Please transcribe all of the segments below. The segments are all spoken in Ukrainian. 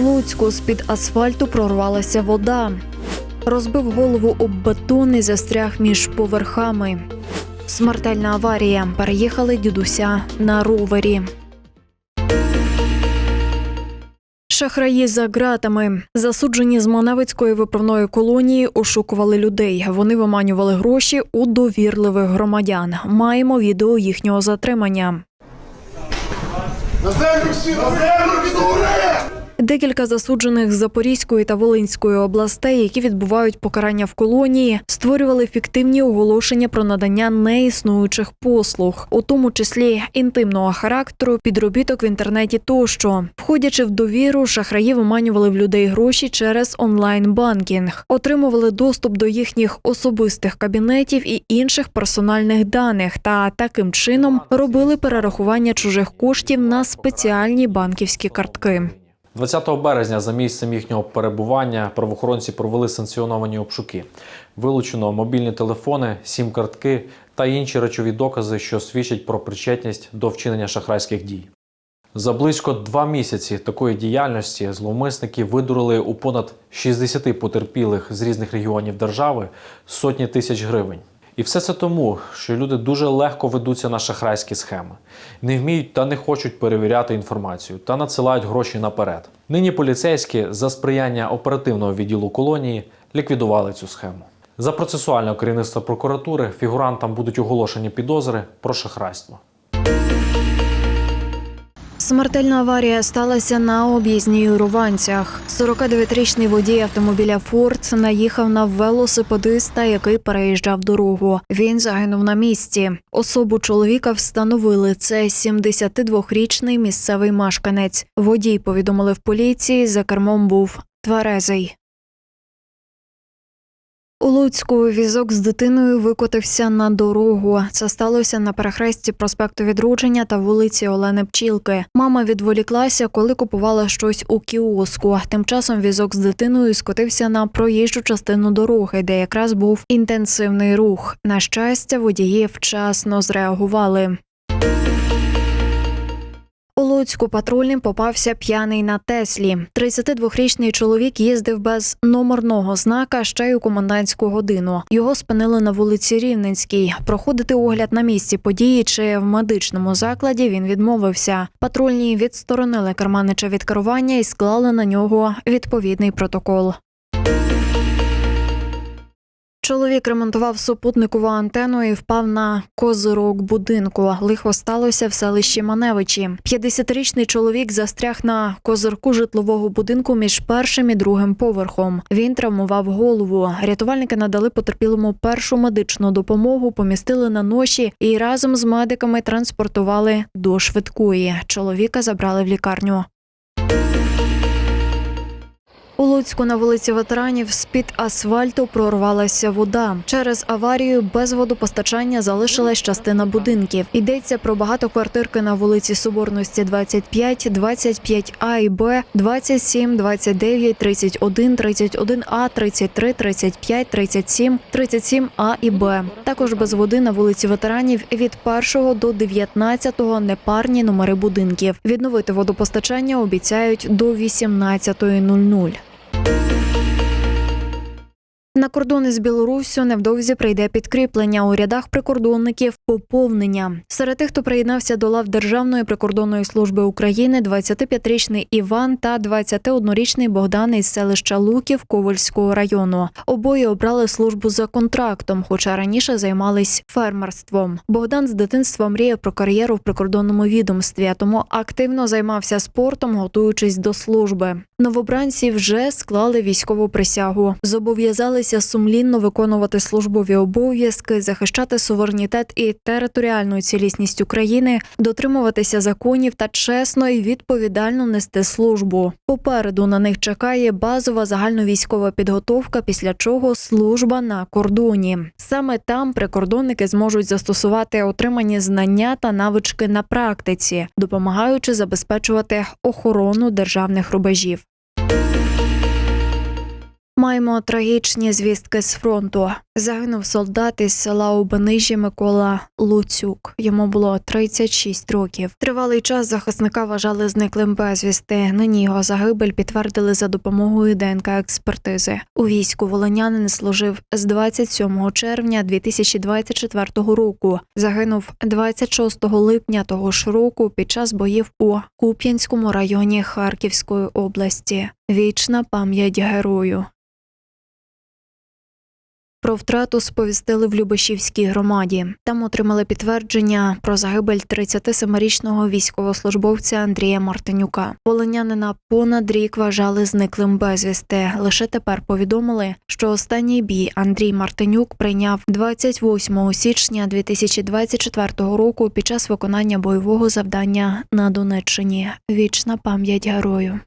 Луцьку з-під асфальту прорвалася вода. Розбив голову об бетон і застряг між поверхами. Смертельна аварія. Переїхали дідуся на ровері. Шахраї за ґратами. Засуджені з Маневицької виправної колонії ошукували людей. Вони виманювали гроші у довірливих громадян. Маємо відео їхнього затримання. На землю всі, на землю! Декілька засуджених з Запорізької та Волинської областей, які відбувають покарання в колонії, створювали фіктивні оголошення про надання неіснуючих послуг, у тому числі інтимного характеру, підробіток в інтернеті тощо. Входячи в довіру, шахраї виманювали в людей гроші через онлайн-банкінг, отримували доступ до їхніх особистих кабінетів і інших персональних даних, та таким чином робили перерахування чужих коштів на спеціальні банківські картки. 20 березня за місцем їхнього перебування правоохоронці провели санкціоновані обшуки. Вилучено мобільні телефони, сім-картки та інші речові докази, що свідчать про причетність до вчинення шахрайських дій. За близько два місяці такої діяльності зловмисники видурили у понад 60 потерпілих з різних регіонів держави сотні тисяч гривень. І все це тому, що люди дуже легко ведуться на шахрайські схеми, не вміють та не хочуть перевіряти інформацію та надсилають гроші наперед. Нині поліцейські за сприяння оперативного відділу колонії ліквідували цю схему. За процесуального керівництва прокуратури фігурантам будуть оголошені підозри про шахрайство. Смертельна аварія сталася на об'їзній у Руванцях. 49-річний водій автомобіля Форд наїхав на велосипедиста, який переїжджав дорогу. Він загинув на місці. Особу чоловіка встановили. Це 72-річний місцевий мешканець. Водій повідомили в поліції. За кермом був тверезий. У Луцьку візок з дитиною викотився на дорогу. Це сталося на перехресті проспекту Відродження та вулиці Олени Пчілки. Мама відволіклася, коли купувала щось у кіоску. Тим часом візок з дитиною скотився на проїжджу частину дороги, де якраз був інтенсивний рух. На щастя, водії вчасно зреагували. У Луцьку патрульним попався п'яний на Теслі. 32-річний чоловік їздив без номерного знака ще й у комендантську годину. Його спинили на вулиці Рівненській. Проходити огляд на місці події чи в медичному закладі він відмовився. Патрульні відсторонили керманича від керування і склали на нього відповідний протокол. Чоловік ремонтував супутникову антенну і впав на козирок будинку. Лихо сталося в селищі Маневичі. 50-річний чоловік застряг на козирку житлового будинку між першим і другим поверхом. Він травмував голову. Рятувальники надали потерпілому першу медичну допомогу, помістили на ноші і разом з медиками транспортували до швидкої. Чоловіка забрали в лікарню. У Луцьку на вулиці ветеранів з-під асфальту прорвалася вода. Через аварію без водопостачання залишилась частина будинків. Йдеться про багатоквартирки на вулиці Соборності 25, 25 А і Б, 27, 29, 31, 31 А, 33, 35, 37, 37 А і Б. Також без води на вулиці ветеранів від 1 до 19 непарні номери будинків. Відновити водопостачання обіцяють до 18.00. Thank you. На кордони з Білоруссю невдовзі прийде підкріплення у рядах прикордонників поповнення. Серед тих, хто приєднався до лав Державної прикордонної служби України, 25-річний Іван та 21-річний Богдан із селища Луків Ковальського району. Обоє обрали службу за контрактом, хоча раніше займались фермерством. Богдан з дитинства мріяв про кар'єру в прикордонному відомстві, тому активно займався спортом, готуючись до служби. Новобранці вже склали військову присягу, зобов'язалися сумлінно виконувати службові обов'язки, захищати суверенітет і територіальну цілісність України, дотримуватися законів та чесно і відповідально нести службу. Попереду на них чекає базова загальновійськова підготовка, після чого служба на кордоні. Саме там прикордонники зможуть застосувати отримані знання та навички на практиці, допомагаючи забезпечувати охорону державних рубежів. Маємо трагічні звістки з фронту. Загинув солдат із села Обенижі Микола Луцюк. Йому було 36 років. Тривалий час захисника вважали зниклим безвісти. Нині його загибель підтвердили за допомогою ДНК експертизи. У війську волинянин служив з 27 червня 2024 року. Загинув 26 липня того ж року під час боїв у Куп'янському районі Харківської області. Вічна пам'ять герою. Про втрату сповістили в Любешівській громаді. Там отримали підтвердження про загибель 37-річного військовослужбовця Андрія Мартинюка. Волинянина понад рік вважали зниклим безвісти. Лише тепер повідомили, що останній бій Андрій Мартинюк прийняв 28 січня 2024 року під час виконання бойового завдання на Донеччині. Вічна пам'ять герою.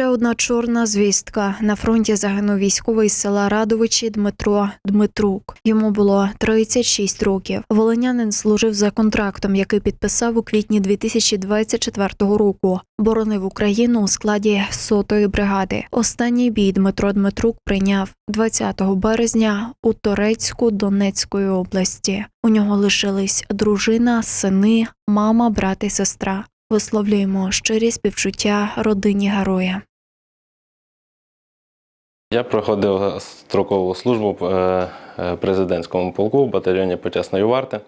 Ще одна чорна звістка. На фронті загинув військовий з села Радовичі Дмитро Дмитрук. Йому було 36 років. Волинянин служив за контрактом, який підписав у квітні 2024 року. Боронив Україну у складі сотої бригади. Останній бій Дмитро Дмитрук прийняв 20 березня у Торецьку Донецької області. У нього лишились дружина, сини, мама, брат і сестра. Висловлюємо щирі співчуття родині героя. Я проходив строкову службу в е, е, президентському полку в батальйоні почесної варти.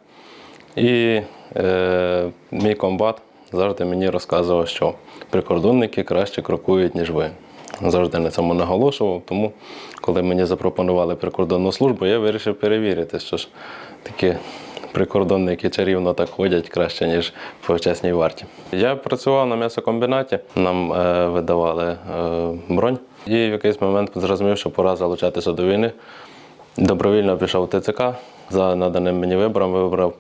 І е, мій комбат завжди мені розказував, що прикордонники краще крокують, ніж ви. Завжди на цьому наголошував. Тому, коли мені запропонували прикордонну службу, я вирішив перевірити, що ж такі прикордонники чарівно так ходять краще, ніж в почесній варті. Я працював на м'ясокомбінаті, нам е, видавали е, бронь. І в якийсь момент зрозумів, що пора залучатися до війни. Добровільно пішов в ТЦК. За наданим мені вибором вибрав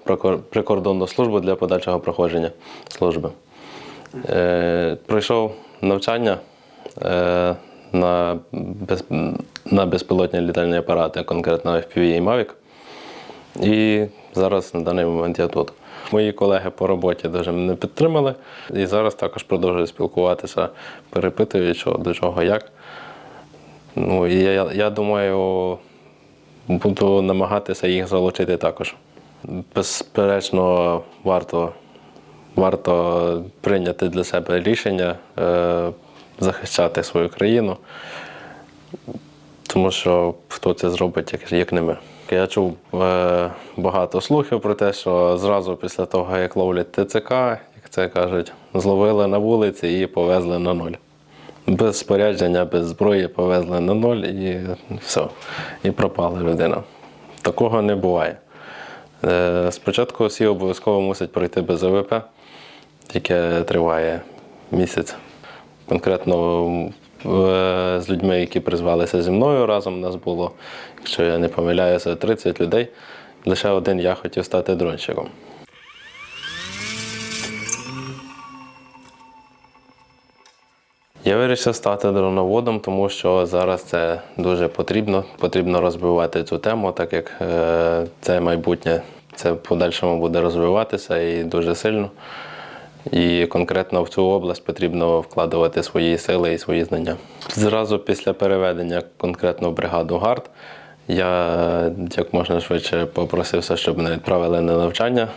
прикордонну службу для подальшого проходження служби. Е, пройшов навчання е, на, без, на безпілотні літальні апарати, конкретно FPV і Mavic. І зараз на даний момент я тут. Мої колеги по роботі дуже мене підтримали. І зараз також продовжую спілкуватися, перепитують, що до чого, як. Ну, і я, я думаю, буду намагатися їх залучити також. Безперечно, варто, варто прийняти для себе рішення е, захищати свою країну, тому що хто це зробить, як, як не ми. Я чув е, багато слухів про те, що зразу після того, як ловлять ТЦК, як це кажуть, зловили на вулиці і повезли на нуль. Без спорядження, без зброї повезли на ноль і все. І пропала людина. Такого не буває. Е, Спочатку всі обов'язково мусять пройти без ОВП, яке триває місяць. Конкретно з людьми, які призвалися зі мною разом, нас було, якщо я не помиляюся, 30 людей. Лише один я хотів стати дронщиком. Я вирішив стати дроноводом, тому що зараз це дуже потрібно. Потрібно розвивати цю тему, так як е, це майбутнє це в подальшому буде розвиватися і дуже сильно. І конкретно в цю область потрібно вкладувати свої сили і свої знання. Зразу після переведення конкретно в бригаду ГАРД я як можна швидше попросився, щоб мене відправили на навчання.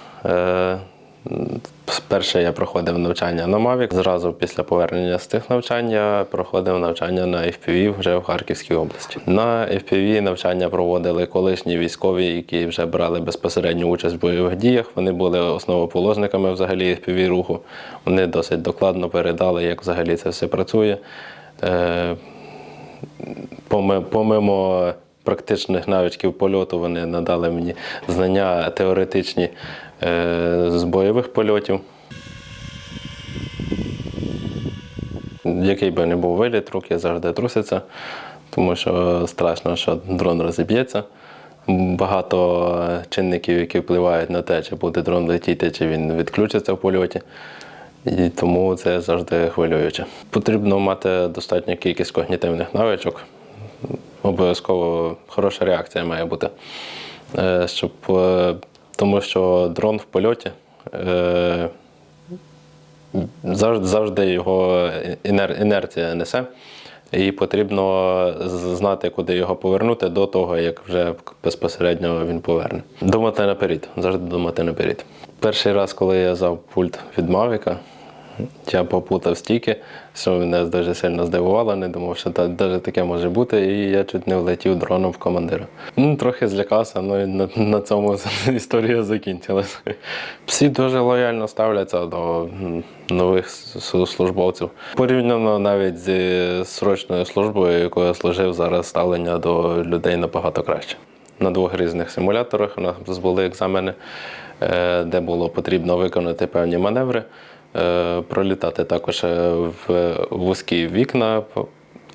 Перше я проходив навчання на Mavic. Зразу після повернення з тих навчань я проходив навчання на FPV вже в Харківській області. На FPV навчання проводили колишні військові, які вже брали безпосередню участь в бойових діях. Вони були основоположниками взагалі FPV руху. Вони досить докладно передали, як взагалі це все працює. Е, Помимо практичних навичків польоту, вони надали мені знання теоретичні з бойових польотів. Який би не був виліт, руки завжди трусяться, тому що страшно, що дрон розіб'ється. Багато чинників, які впливають на те, чи буде дрон летіти, чи він відключиться в польоті. І тому це завжди хвилююче. Потрібно мати достатню кількість когнітивних навичок. Обов'язково хороша реакція має бути. Е, Щоб, е, тому що дрон в польоті е, завжди, завжди його інер, інерція несе. і потрібно знати, куди його повернути до того, як вже безпосередньо він поверне. Думати наперед, завжди думати наперед. Перший раз, коли я взяв пульт від Мавіка, я попутав стільки, що мене дуже сильно здивувало, не думав, що та- навіть таке може бути, і я чуть не влетів дроном в командира. Ну, трохи злякався, ну і на, на цьому історія закінчилася. Всі дуже лояльно ставляться до нових службовців. Порівняно навіть зі срочною службою, якою я служив, зараз ставлення до людей набагато краще. На двох різних симуляторах у нас були екзамени, е, де було потрібно виконати певні маневри, пролітати також е, в вузькі вікна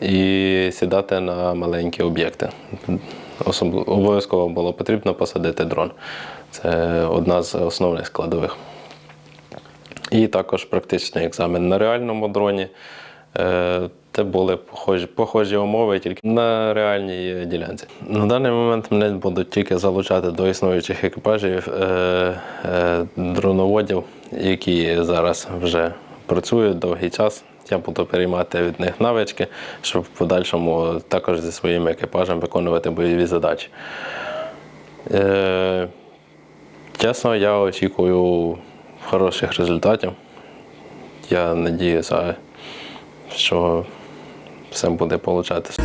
і сідати на маленькі об'єкти. Обов'язково було потрібно посадити дрон. Це одна з основних складових. І також практичний екзамен на реальному дроні. Е, Це були похожі, похожі умови тільки на реальній ділянці. На даний момент мене будуть тільки залучати до існуючих екіпажів е, е, дроноводів, які зараз вже працюють довгий час. Я буду переймати від них навички, щоб в подальшому також зі своїм екіпажем виконувати бойові задачі. Е, Чесно, я очікую хороших результатів. Я надіюся, що все буде получатися.